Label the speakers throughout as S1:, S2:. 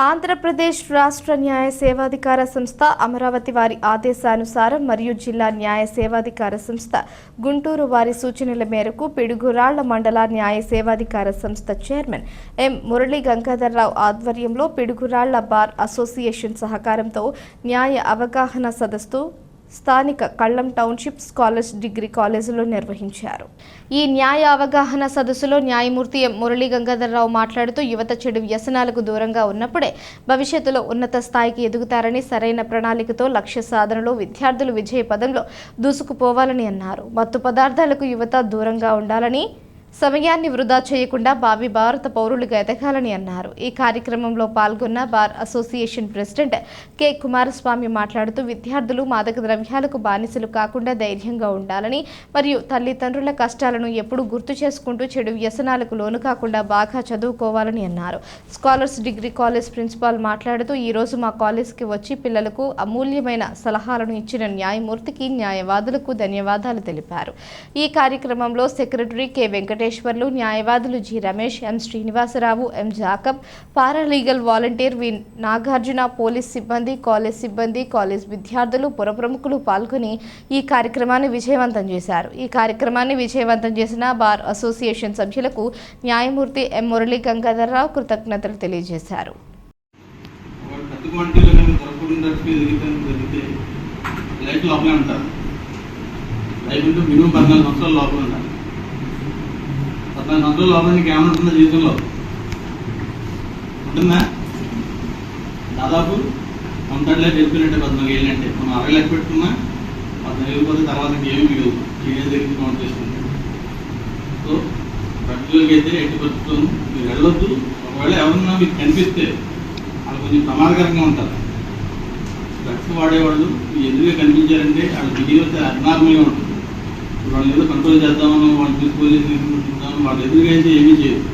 S1: ఆంధ్రప్రదేశ్ రాష్ట్ర న్యాయ సేవాధికార సంస్థ అమరావతి వారి ఆదేశానుసారం మరియు జిల్లా న్యాయ సేవాధికార సంస్థ గుంటూరు వారి సూచనల మేరకు పిడుగురాళ్ళ మండల న్యాయ సేవాధికార సంస్థ చైర్మన్ ఎం మురళీ గంగాధర్రావు ఆధ్వర్యంలో పిడుగురాళ్ళ బార్ అసోసియేషన్ సహకారంతో న్యాయ అవగాహన సదస్సు స్థానిక కళ్ళం టౌన్షిప్ స్కాలర్స్ డిగ్రీ కాలేజీలో నిర్వహించారు. ఈ న్యాయ అవగాహన సదస్సులో న్యాయమూర్తి ఎం మురళీ గంగాధరరావు మాట్లాడుతూ యువత చెడు వ్యసనాలకు దూరంగా ఉన్నప్పుడే భవిష్యత్తులో ఉన్నత స్థాయికి ఎదుగుతారని సరైన ప్రణాళికతో లక్ష్య సాధనలో విద్యార్థులు విజయ పదంలో దూసుకుపోవాలని అన్నారు. మత్తు పదార్థాలకు యువత దూరంగా ఉండాలని సమయాన్ని వృధా చేయకుండా భావి భారత పౌరులుగా ఎదగాలని అన్నారు. ఈ కార్యక్రమంలో పాల్గొన్న bar association president K. Kumaraswamy మాట్లాడుతూ విద్యార్థులు మాదక ద్రవ్యాలకు బానిసలు కాకుండా ధైర్యంగా ఉండాలని మరియు తల్లిదండ్రుల కష్టాలను ఎప్పుడూ గుర్తు చేసుకుంటూ చెడు వ్యసనాలకు లోను కాకుండా బాగా చదువుకోవాలని అన్నారు. స్కాలర్స్ డిగ్రీ కాలేజ్ ప్రిన్సిపాల్ మాట్లాడుతూ ఈ రోజు మా కాలేజ్కి వచ్చి పిల్లలకు అమూల్యమైన సలహాలను ఇచ్చిన న్యాయమూర్తికి న్యాయవాదులకు ధన్యవాదాలు తెలిపారు. ఈ కార్యక్రమంలో సెక్రటరీ కె. వెంకటేశ్వర్లు న్యాయవాదులు G. Ramesh M. Srinivasarao M. Jacob paralegal volunteer V. Nagarjuna police సిబ్బంది కాలేజ్ సిబ్బంది కాలేజ్ విద్యార్థులు పురప్రముఖులు పాల్గొని ఈ కార్యక్రమాన్ని విజయవంతం చేశారు. ఈ కార్యక్రమాన్ని విజయవంతం చేసిన బార్ అసోసియేషన్ సభ్యులకు న్యాయమూర్తి ఎం. మురళీ గంగాధరరావు కృతజ్ఞతలు తెలియజేశారు.
S2: లైఫ్ లోపలే ఉంటారు లైఫ్ అంటే మినిమం పద్నాలుగు సంవత్సరాలు లోపల ఉండాలి నా సంవత్సరాల లోపల నీకు ఏమైనా జీవితంలో? ఉంటుందా? దాదాపు వంద లైఫ్ పద్నాలుగు ఏళ్ళు అంటే మనం అరవై లెక్క పెట్టుకున్నా పద్నాలుగు వెళ్ళిపోతే తర్వాత ఏమి మిగదు చేయడం జరిగింది కౌంట్ చేసుకుంటాం. సో ప్రజలకి అయితే ఎట్టి పరిస్థితులను మీరు వెళ్ళొద్దు. ఒకవేళ ఎవరన్నా మీకు కనిపిస్తే వాళ్ళు కొంచెం ప్రమాదకరంగా ఉంటారు. డ్రగ్స్ వాడేవాళ్ళు ఎందుకు ఎదురుగా కనిపించారంటే వాళ్ళు బిహేవియర్ అబ్నార్మల్గా ఉంటుంది. వాళ్ళ మీద ఏదో కంట్రోల్ చేద్దామని వాళ్ళు చూసి పోలీసులు తీసుకుంటున్నాను వాళ్ళ ఎదురుగా అయితే ఏమీ చేయదు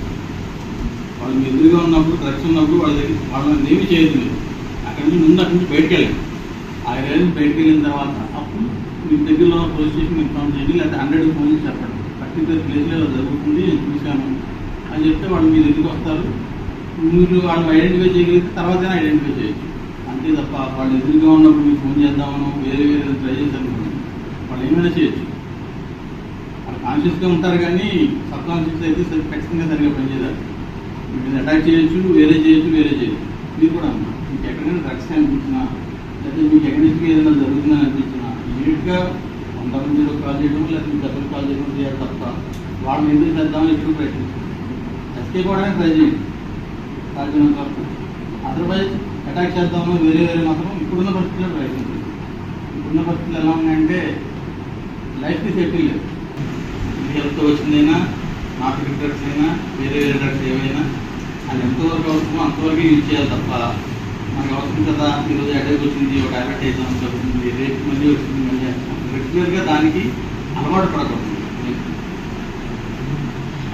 S2: వాళ్ళు మీ ఎదురుగా ఉన్నప్పుడు డ్రగ్స్ ఉన్నప్పుడు వాళ్ళ దగ్గర వాళ్ళని ఏమీ చేయదు మీరు. అక్కడి నుంచి ముందు అక్కడి నుంచి బయటకు వెళ్ళండి. ఆ ఏరియా బయటకు వెళ్ళిన తర్వాత అప్పుడు మీ దగ్గరలో ఉన్న పోలీస్ స్టేషన్ ఫోన్ చేయండి లేకపోతే హండ్రెడ్ ఫోన్ చేసి చెప్పండి పర్టికులర్ ప్లేస్లో జరుగుతుంది నేను చూశాను. అని చెప్తే వాళ్ళు మీ దగ్గరికి వస్తారు? మీరు వాళ్ళని ఐడెంటిఫై చేయగలిగితే తర్వాతనే ఐడెంటిఫై చేయొచ్చు. అంతే తప్ప వాళ్ళు ఎదురుగా ఉన్నప్పుడు మీకు ఫోన్ చేద్దామను వేరే వేరే ట్రై చేశారు వాళ్ళు ఏమైనా చేయొచ్చు. కాన్షియస్గా ఉంటారు కానీ సబ్ కాన్షియస్ అయితే సరి ఖచ్చితంగా సరిగా పనిచేయాలి మీరు అటాక్ చేయొచ్చు వేరే చేయొచ్చు వేరే చేయొచ్చు. మీరు కూడా అమ్మా మీకు ఎక్కడైనా డ్రగ్స్ అనిపించినా లేకపోతే మీకు ఎక్కడికి నుంచి ఏదైనా జరుగుతుందని అనిపించినా ఇమీడియట్గా వంద మందిలో కాల్ చేయడం లేకపోతే మీ కాల్ చేయడం చేయాలి తప్ప వాళ్ళని ఎందుకు చేద్దామని ఎప్పుడు ప్రయత్నించారు. ఎస్కేప్ అవడానికి ట్రై చేయండి. సాధ్యమైన వరకు అదర్వైజ్ అటాక్ చేద్దామని వేరే వేరే మాత్రం ఇప్పుడున్న పరిస్థితుల్లో ప్రయత్నించండి. ఇప్పుడున్న పరిస్థితులు ఎలా ఉన్నాయంటే లైఫ్కి సేఫ్టీ లేదు. హెల్త్ వచ్చిందైనా మా డ్రగ్స్ అయినా వేరే వేరే డ్రగ్స్ ఏవైనా అది ఎంతవరకు అవసరమో అంతవరకు యూజ్ చేయాలి తప్ప. మనకు అవసరం కదా ఈరోజు అటాక్ వచ్చింది ఒక టాబ్లెట్ వేద్దాం వచ్చింది రేపు మళ్ళీ వచ్చింది మళ్ళీ రెగ్యులర్గా దానికి అలవాటు పడకూడదు.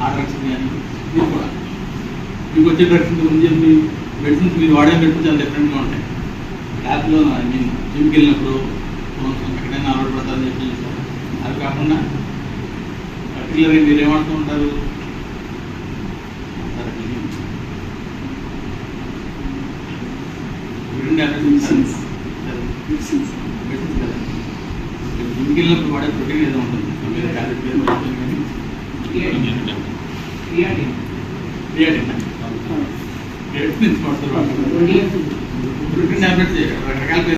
S2: ఆ డ్రగ్స్ కానీ కూడా. మీకు వచ్చే డ్రగ్స్ ముందు మీ మెడిసిన్స్ మీరు వాడే మెడిసిన్స్ చాలా డిఫరెంట్గా ఉంటాయి. ల్యాబ్లో ఐ మీన్ జిమ్కి వెళ్ళినప్పుడు ఎక్కడైనా అలవాటు పడతారని చెప్పి చేశారు అది కాకుండా పర్టికులర్గా మీరు ఏమంటూ ఉంటారు? వెళ్ళినప్పుడు వాడే ప్రోటీన్ ఏదో ఉంటుంది. మీరు క్రియాటిన్. క్రియాటిన్. ప్రోటీన్ రకరకాల పేరు